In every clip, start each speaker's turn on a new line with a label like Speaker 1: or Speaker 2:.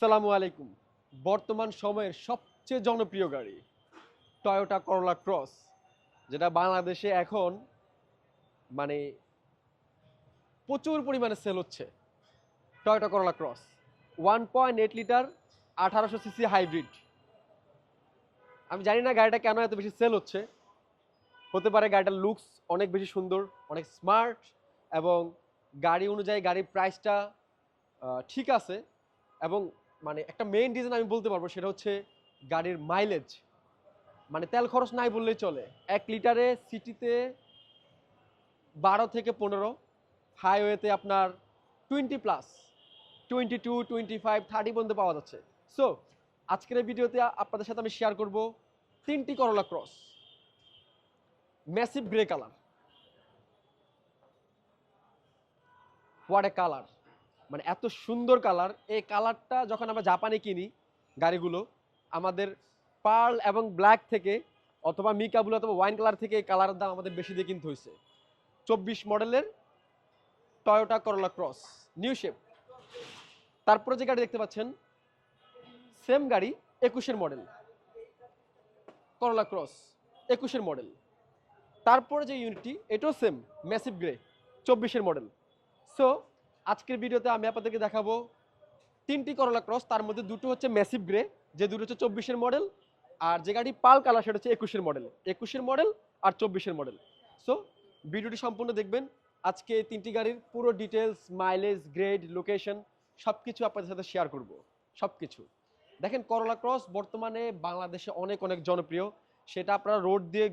Speaker 1: আসসালামু আলাইকুম। বর্তমান সময়ের সবচেয়ে জনপ্রিয় গাড়ি টয়োটা করলা ক্রস যেটা বাংলাদেশে এখন মানে প্রচুর পরিমাণে সেল হচ্ছে। Toyota Corolla cross one point eight litre আঠারোশো সিসি হাইব্রিড আমি জানি না গাড়িটা কেন এত বেশি সেল হচ্ছে। হতে পারে গাড়িটার লুকস অনেক বেশি সুন্দর, অনেক স্মার্ট এবং গাড়ি অনুযায়ী গাড়ির প্রাইসটা ঠিক আছে এবং মানে একটা মেইন রিজন আমি বলতে পারব সেটা হচ্ছে গাড়ির মাইলেজ মানে তেল খরচ নাই বললেই চলে। এক লিটারে সিটিতে বারো থেকে পনেরো হাইওয়েতে আপনার twenty plus twenty two twenty five thirty পর্যন্ত পাওয়া যাচ্ছে। সো আজকের এই ভিডিওতে আপনাদের সাথে আমি শেয়ার করব তিনটি Corolla cross massive grey colour what a colour মানে এত সুন্দর কালার এই কালারটা যখন আমরা জাপানে কিনি গাড়িগুলো, আমাদের পার্ল এবং ব্ল্যাক থেকে অথবা মিকাবুল অথবা ওয়াইন কালার থেকে এই কালারের দাম আমাদের বেশি দিয়ে কিনতে হয়েছে চব্বিশ মডেলের Toyota Corolla cross new shape তারপরে যে গাড়ি দেখতে পাচ্ছেন সেম গাড়ি, একুশের মডেল করলা ক্রস একুশের মডেল তারপরে যে ইউনিটটি এটাও সেম ম্যাসিভ গ্রে চব্বিশের মডেল সো আজকের ভিডিওতে আমি আপনাদেরকে দেখাবো তিনটি করলা ক্রস তার মধ্যে দুটো হচ্ছে ম্যাসিভ গ্রে যে দুটো হচ্ছে চব্বিশের মডেল আর যে গাড়ি পাল কালার সেটা হচ্ছে একুশের মডেল একুশের মডেল আর চব্বিশের মডেল সো ভিডিওটি সম্পূর্ণ দেখবেন। আজকে তিনটি গাড়ির পুরো ডিটেলস মাইলেজ গ্রেড লোকেশন সব কিছু আপনাদের সাথে শেয়ার করব। সব কিছু দেখেন করলা ক্রস বর্তমানে বাংলাদেশে অনেক অনেক জনপ্রিয়। সেটা আপনারা রোড দিয়ে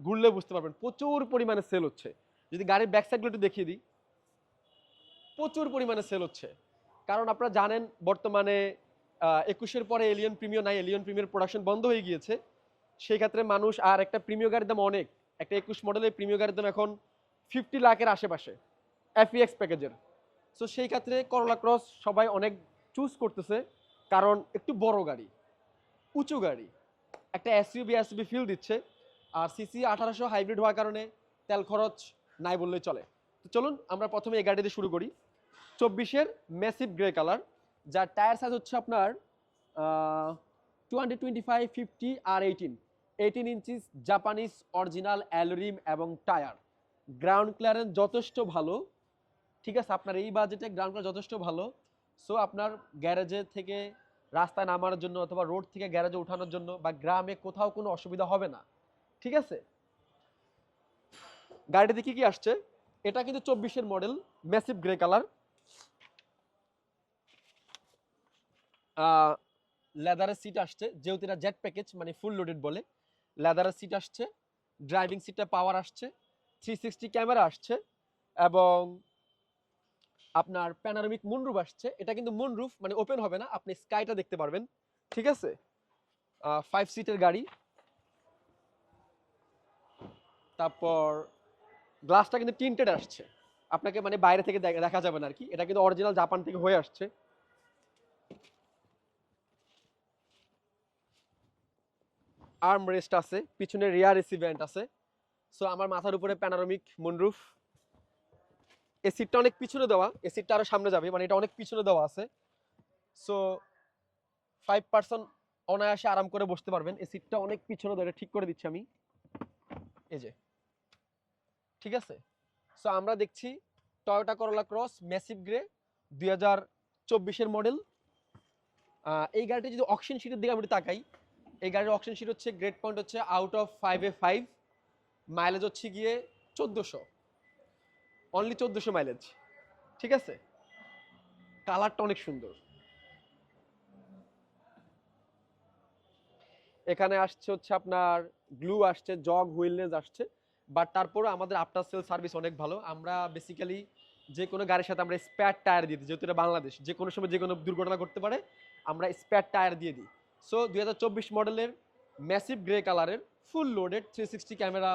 Speaker 1: ঘুরলে বুঝতে পারবেন। প্রচুর পরিমাণে সেল হচ্ছে। যদি গাড়ির ব্যাক সাইডগুলো একটু দেখিয়ে দিই। প্রচুর পরিমাণে সেল হচ্ছে। কারণ আপনারা জানেন, বর্তমানে একুশের পরে এলিয়ন প্রিমিয় নাই এলিয়ন প্রিমিয়ার প্রোডাকশন বন্ধ হয়ে গিয়েছে। সেই ক্ষেত্রে মানুষ আর একটা প্রিমিয় গাড়ির দাম অনেক। একটা একুশ মডেলের প্রিমিয় গাড়ির দাম এখন ফিফটি লাখের আশেপাশে এফইএক্স প্যাকেজের সো সেই ক্ষেত্রে করলা ক্রস সবাই অনেক চুজ করতেছে, কারণ একটু বড় গাড়ি, উঁচু গাড়ি, একটা এসইউবি এসইবি ফিল দিচ্ছে। আর সিসি আঠারোশো হাইব্রিড হওয়ার কারণে তেল খরচ নাই বললেই চলে। তো চলুন, আমরা প্রথমে এই গাড়ি দিয়ে শুরু করি। চব্বিশের মেসিভ গ্রে কালার যার টায়ার সাইজ হচ্ছে আপনার two hundred twenty five fifty আর eighteen eighteen inches Japanese original alloy rim এবং টায়ার গ্রাউন্ড ক্লিয়ারেন্স যথেষ্ট ভালো। ঠিক আছে, আপনার এই বাজেটে গ্রাউন্ড ক্লিয়ার যথেষ্ট ভালো। সো আপনার গ্যারেজে থেকে রাস্তায় নামার জন্য অথবা রোড থেকে গ্যারেজে ওঠানোর জন্য বা গ্রামে কোথাও কোনো অসুবিধা হবে না। ঠিক আছে? গাড়িতে কি কি আসছে? এটা কিন্তু চব্বিশের মডেল ম্যাসিভ গ্রে কালার লেদারের সিট আসছে। যেহেতু এটা জেট প্যাকেজ মানে ফুল লোডেড বলে। লেদারের সিট আসছে ড্রাইভিং সিটটা পাওয়ার আসছে থ্রি সিক্সটি ক্যামেরা আসছে, এবং আপনার প্যানারমিক মুনরুফ আসছে। এটা কিন্তু মুনরুফ মানে ওপেন হবে না, আপনি স্কাইটা দেখতে পারবেন। ঠিক আছে? ফাইভ সিটের গাড়ি। তারপর গ্লাসটা কিন্তু টিন্টেড আসছে। আপনাকে মানে বাইরে থেকে দেখা দেখা যাবে না আর কি। এটা কিন্তু অরিজিনাল জাপান থেকে হয়ে আসছে। আর্ম রেস্ট আছে, পিছনে রিয়ার এসি আছে। সো আমার মাথার উপরে প্যানারোমিক মুনরুফ এই সিটটা অনেক পিছনে দেওয়া এই সিটটা আরও সামনে যাবে মানে এটা অনেক পিছনে দেওয়া আছে। সো ফাইভ পার্সন অনায়াসে আরাম করে বসতে পারবেন। এই সিটটা অনেক পিছনে দেওয়া ঠিক করে দিচ্ছি আমি। এই যে। ঠিক আছে? সো আমরা দেখছি Toyota Corolla cross massive grey দুই হাজার চব্বিশের মডেল এই গাড়িটা যদি অকশন সিটের দিকে আমি তাকাই এই গাড়ির অকশন শিট হচ্ছে গ্রেড পয়েন্ট হচ্ছে আউট অফ ফাইভ এ ফাইভ মাইলেজ হচ্ছে গিয়ে চোদ্দোশো। অনলি চোদ্দোশো মাইলেজ ঠিক আছে? কালারটা অনেক সুন্দর। এখানে আসছে হচ্ছে আপনার গ্লু আসছে জগ হুইলনেস আসছে। বাট তারপরে আমাদের আফটার সেল সার্ভিস অনেক ভালো। আমরা বেসিক্যালি যে কোনো গাড়ির সাথে আমরা স্পেয়ার টায়ার দিয়ে দিই, যেহেতু এটা বাংলাদেশ, যে কোনো সময় যে কোনো দুর্ঘটনা ঘটতে পারে, আমরা স্পেয়ার টায়ার দিয়ে দিই। সো দুই হাজার চব্বিশ মডেলের ম্যাসিভ গ্রে কালারের full loaded three sixty camera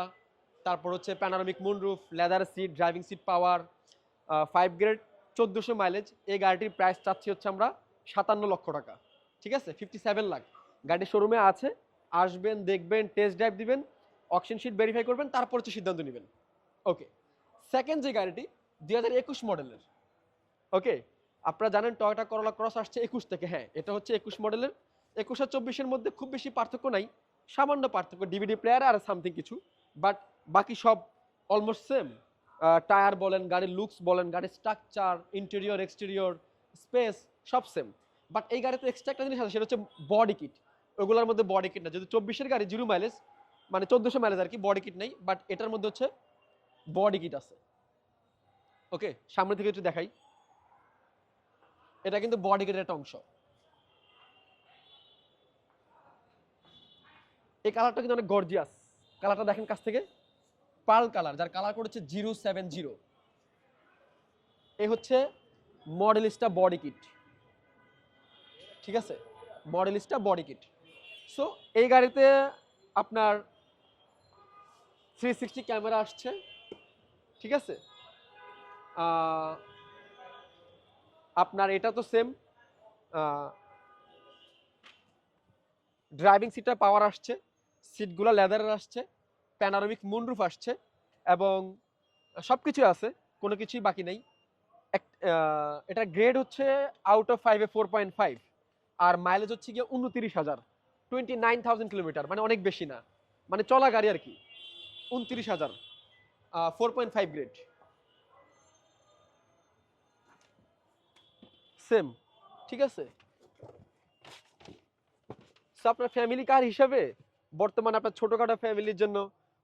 Speaker 1: তারপর হচ্ছে panoramic moonroof leather seat driving seat power five grade চোদ্দোশো মাইলেজ এই গাড়িটির প্রাইস চাচ্ছি হচ্ছে আমরা সাতান্ন লক্ষ টাকা। ঠিক আছে? ফিফটি সেভেন লাখ গাড়ি শোরুমে আছে। আসবেন, দেখবেন টেস্ট ড্রাইভ দিবেন অকশন শিট ভেরিফাই করবেন, তারপর হচ্ছে সিদ্ধান্ত নেবেন। ওকে সেকেন্ড যে গাড়িটি, দুই হাজার একুশ মডেলের। ওকে আপনারা জানেন টয়টা করলা ক্রস আসছে একুশ থেকে হ্যাঁ। এটা হচ্ছে একুশ মডেলের একুশ আর চব্বিশের মধ্যে খুব বেশি পার্থক্য নাই। সামান্য পার্থক্য ডিভিডি প্লেয়ার আর সামথিং কিছু। বাট বাকি সব অলমোস্ট সেম টায়ার বলেন, গাড়ির লুকস বলেন, গাড়ির স্ট্রাকচার ইন্টেরিয়র এক্সটেরিয়র স্পেস সব সেম বাট এই গাড়িতে এক্সট্রা একটা জিনিস আছে, সেটা হচ্ছে বডি কিট ওগুলোর মধ্যে বডি কিট না যদি চব্বিশের গাড়ি জিরো মাইলেজ মানে চোদ্দোশো মাইলেজ আর কি বডি কিট নেই। বাট এটার মধ্যে হচ্ছে বডি কিট আছে। ওকে সামনে থেকে একটু দেখাই। এটা কিন্তু বডি কিটের একটা অংশ। এই কালারটা কিন্তু অনেক গর্জিয়াস কালারটা দেখেন কাছ থেকে। পার্ল কালার যার কালার করেছে জিরো সেভেন জিরো এই হচ্ছে মডেলিস্টা বডি কিট ঠিক আছে? মডেলিস্টা বডি কিট সো এই গাড়িতে আপনার থ্রি সিক্সটি ক্যামেরা আসছে। ঠিক আছে? আপনার এটা তো সেম ড্রাইভিং সিটটা পাওয়ার আসছে। সিটগুলো লেদারের আসছে প্যানারোমিক মুনরুফ আসছে এবং সব কিছু আছে, কোনো কিছুই বাকি নেই। এটা গ্রেড হচ্ছে আউট অফ ফাইভে ফোর পয়েন্ট ফাইভ আর মাইলেজ হচ্ছে গিয়ে উনতিরিশ হাজার টোয়েন্টি নাইন থাউজেন্ড কিলোমিটার মানে অনেক বেশি না। মানে চলা গাড়ি আর কি, উনতিরিশ হাজার four point five grade same ঠিক আছে? আপনার ফ্যামিলি কার হিসাবে? বর্তমানে আপনার ছোটখাটো ফ্যামিলির জন্য,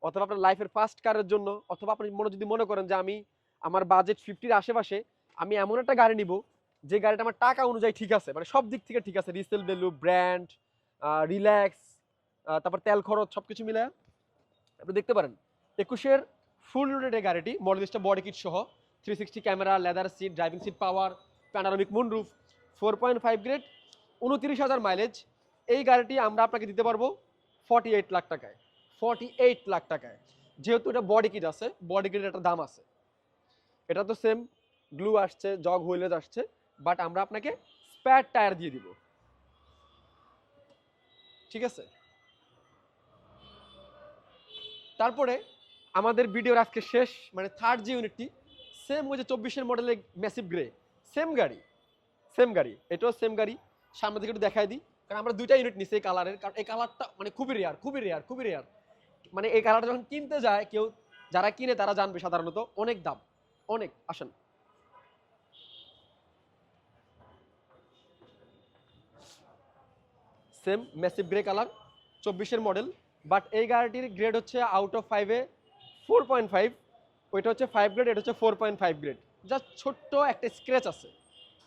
Speaker 1: অথবা আপনার লাইফের ফার্স্ট কারের জন্য, অথবা আপনি মনে যদি মনে করেন যে আমি, আমার বাজেট ফিফটির আশেপাশে, আমি এমন একটা গাড়ি নিব, যে গাড়িটা আমার টাকা অনুযায়ী ঠিক আছে মানে সব দিক থেকে ঠিক আছে রিসেল ভ্যালু ব্র্যান্ড রিল্যাক্স তারপর তেল খরচ সব কিছু মিলে আপনি দেখতে পারেন, একুশের ফুল লোডেড এই গাড়িটি মডেলিস্টা বডি কিট সহ three sixty camera leather seat driving seat power panoramic moonroof four point five grade উনতিরিশ হাজার মাইলেজ এই গাড়িটি আমরা আপনাকে দিতে পারব ফর্টি এইট লাখ টাকায় ফর্টি এইট লাখ টাকায়। যেহেতু এটা বডি কিট আছে বডি কিটের একটা দাম আছে। এটা তো সেম গ্লু আসছে জগ হুইলেজ আসছে বাট আমরা আপনাকে স্প্যার টায়ার দিয়ে দিব। ঠিক আছে? তারপরে আমাদের ভিডিওর আজকে শেষ মানে থার্ড যে ইউনিটটি সেম ওই যে চব্বিশের মডেলের ম্যাসিভ গ্রে সেম গাড়ি সেম গাড়ি, এটাও সেম গাড়ি। সামনে থেকে একটু দেখাই দিই। কারণ আমরা দুইটা ইউনিট নিছি এই কালারের কারণ এই কালারটা মানে খুবই রেয়ার খুবই রেয়ার খুবই রেয়ার মানে এই কালারটা যখন কিনতে যায়, কেউ যারা কিনে তারা জানবে সাধারণত অনেক দাম, অনেক, আসেন। সেম ম্যাসিভ গ্রে কালার চব্বিশের মডেল বাট এই গাড়িটির গ্রেড হচ্ছে আউট অফ ফাইভে ফোর পয়েন্ট ফাইভ ওইটা হচ্ছে ফাইভ গ্রেড এটা হচ্ছে four point five grade just ছোট্ট একটা স্ক্র্যাচ আছে,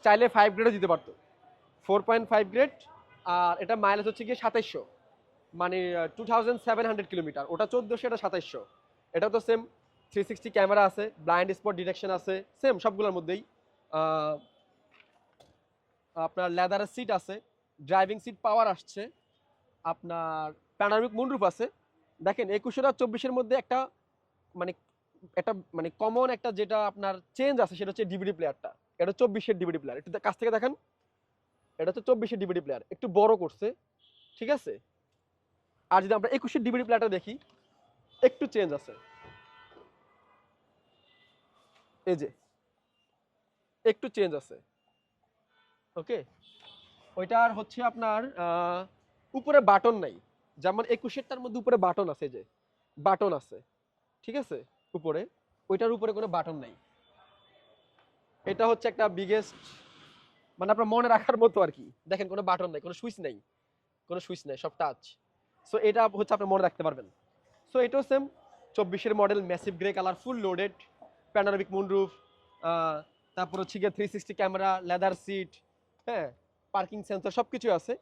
Speaker 1: চাইলে ফাইভ গ্রেডও দিতে পারতো। ফোর পয়েন্ট ফাইভ গ্রেড আর এটা মাইলেজ হচ্ছে গিয়ে সাতাইশশো। মানে two thousand seven hundred kilometre ওটা চোদ্দোশো, এটা সাতাইশশো। এটা তো সেম থ্রি সিক্সটি ক্যামেরা আছে ব্লাইন্ড স্পট ডিটেকশন আছে সেম সবগুলোর মধ্যেই। আপনার লেদারের সিট আছে ড্রাইভিং সিট পাওয়ার আসছে। আপনার প্যানামিক মুন্ডরুফ আছে। দেখেন একুশের আর চব্বিশের মধ্যে একটা মানে একটা মানে কমন একটা যেটা আপনার চেঞ্জ আছে, সেটা হচ্ছে ডিভিডি প্লেয়ারটা এটা চব্বিশের ডিভিডি প্লেয়ার একটু কাছ থেকে দেখেন। এটা হচ্ছে চব্বিশের ডিভিডি প্লেয়ার, একটু বড় করছে, ঠিক আছে? আর যদি আমরা একুশের ডিভিডি প্লেয়ারটা দেখি, একটু চেঞ্জ আছে। এই যে, একটু চেঞ্জ আছে। ওকে ওইটার হচ্ছে আপনার উপরে বাটন নাই। যেমন একুশেরটার মধ্যে উপরে বাটন আছে যে বাটন আছে, ঠিক আছে? উপরে, ওইটার উপরে কোনো বাটন নাই। এটা হচ্ছে একটা বিগেস্ট মানে আপনার মনে রাখার মতো আর কি। দেখেন কোনো বাটন নাই, কোনো সুইচ নেই, কোনো সুইচ নেই, সব টাচ সো এটা হচ্ছে আপনি মনে রাখতে পারবেন। সো এটাও সেম চব্বিশের model massive grey colour full loaded panoramic moonroof তারপর হচ্ছে গিয়ে three sixty camera leather seat হ্যাঁ পার্কিং সেন্সর সব কিছু আছে।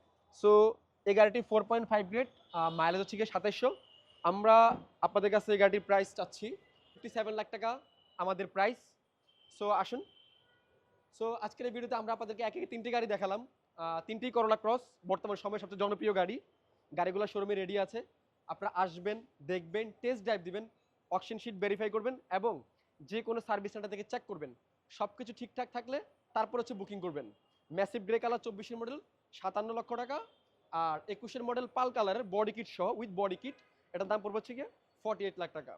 Speaker 1: সো এই গাড়িটি four point five grade mileage হচ্ছে গিয়ে সাতাইশশো। আমরা আপনাদের কাছে এই গাড়িটির প্রাইস চাচ্ছি ফিফটি সেভেন লাখ টাকা আমাদের প্রাইস সো আসুন। সো আজকের এই ভিডিওতে আমরা আপনাদেরকে এক একে তিনটি গাড়ি দেখালাম। তিনটি করলা ক্রস বর্তমান সময়ের সবচেয়ে জনপ্রিয় গাড়ি। গাড়িগুলো শোরুমে রেডি আছে। আপনারা আসবেন, দেখবেন টেস্ট ড্রাইভ দিবেন অকশন শিট ভেরিফাই করবেন এবং যে কোনো সার্ভিস সেন্টার থেকে চেক করবেন। সব কিছু ঠিকঠাক থাকলে তারপর হচ্ছে বুকিং করবেন। ম্যাসিভ গ্রে কালার চব্বিশের মডেল সাতান্ন লক্ষ টাকা। আর একুশের মডেল পাল কালারের বডি কিট সহ উইথ বডি কিট এটার দাম পড়বে হচ্ছে গিয়ে ফর্টি এইট লাখ টাকা।